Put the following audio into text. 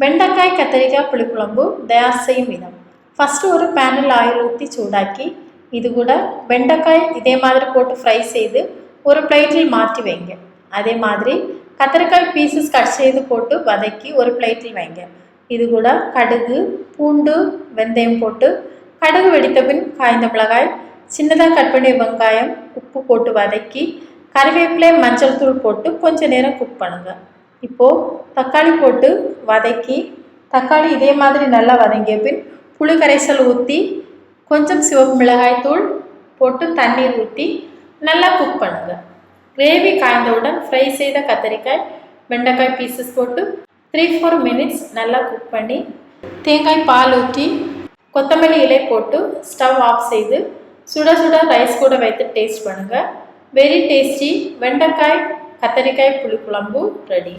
வெண்டைக்காய் கத்திரிக்காய் புளிக்குழம்பு தயார் செய்யும் விதம் ஃபஸ்ட்டு ஒரு பேனில் ஆயில் ஊற்றி சூடாக்கி இது கூட வெண்டைக்காய் இதே மாதிரி போட்டு ஃப்ரை செய்து ஒரு பிளேட்டில் மாற்றி வைங்க அதே மாதிரி கத்திரிக்காய் பீசஸ் கட் செய்து போட்டு வதக்கி ஒரு பிளேட்டில் வைங்க இது கூட கடுகு பூண்டு வெந்தயம் போட்டு கடுகு வெடித்த பின் காய்ந்த மிளகாய் சின்னதாக கட் பண்ணிய வெங்காயம் உப்பு போட்டு வதக்கி கறிவேப்பிலை மஞ்சள் தூள் போட்டு கொஞ்சம் நேரம் குக் பண்ணுங்கள் இப்போது தக்காளி போட்டு வதக்கி தக்காளி இதே மாதிரி நல்லா வதங்கிய பின் புளி கரைசல் ஊற்றி கொஞ்சம் சிவப்பு மிளகாய் தூள் போட்டு தண்ணீர் ஊற்றி நல்லா குக் பண்ணுங்கள் கிரேவி காய்ந்தவுடன் ஃப்ரை செய்த கத்தரிக்காய் வெண்டைக்காய் பீசஸ் போட்டு த்ரீ ஃபோர் மினிட்ஸ் நல்லா குக் பண்ணி தேங்காய் பால் ஊற்றி கொத்தமல்லி இலை போட்டு ஸ்டவ் ஆஃப் செய்து சுட சுட ரைஸ் கூட வைத்து டேஸ்ட் பண்ணுங்கள் வெரி டேஸ்டி வெண்டைக்காய் కత్తరికాయ పులిపులంబు రెడీ.